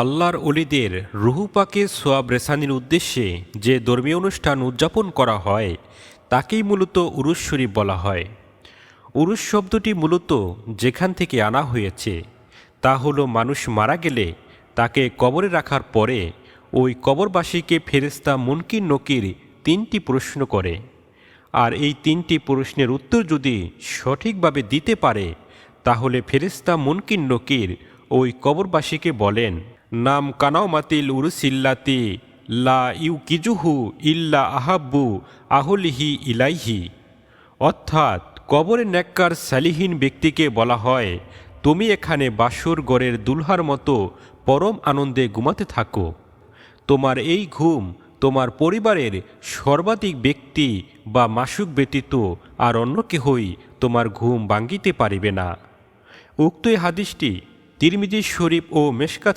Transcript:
আল্লাহর অলিদের রুহুপাকে সোয়াব রেসানির উদ্দেশ্যে যে ধর্মীয় অনুষ্ঠান উদযাপন করা হয়, তাকেই মূলত উরুস শরীফ বলা হয়। উরুস শব্দটি মূলত যেখান থেকে আনা হয়েছে, তা হলো মানুষ মারা গেলে তাকে কবরে রাখার পরে ওই কবরবাসীকে ফেরেস্তা মুনকির নকির তিনটি প্রশ্ন করে। আর এই তিনটি প্রশ্নের উত্তর যদি সঠিকভাবে দিতে পারে, তাহলে ফেরেস্তা মুনকিন নকির ওই কবরবাসীকে বলেন নাম কানাওমাতিল উরুসিল্লাতি, লা ইউ কিজুহু ইল্লা আহাব্বু আহলিহি ইলাইহি। অর্থাৎ, কবরে নেককার সালিহীন ব্যক্তিকে বলা হয়, তুমি এখানে বাসর গড়ের দুলহার মতো পরম আনন্দে ঘুমাতে থাকো। তোমার এই ঘুম তোমার পরিবারের সর্বাধিক ব্যক্তি বা মাসুক ব্যতীত আর অন্য কেহই তোমার ঘুম ভাঙ্গিতে পারিবে না। উক্ত হাদিসটি তিরমিজি শরীফ ও মেশকাত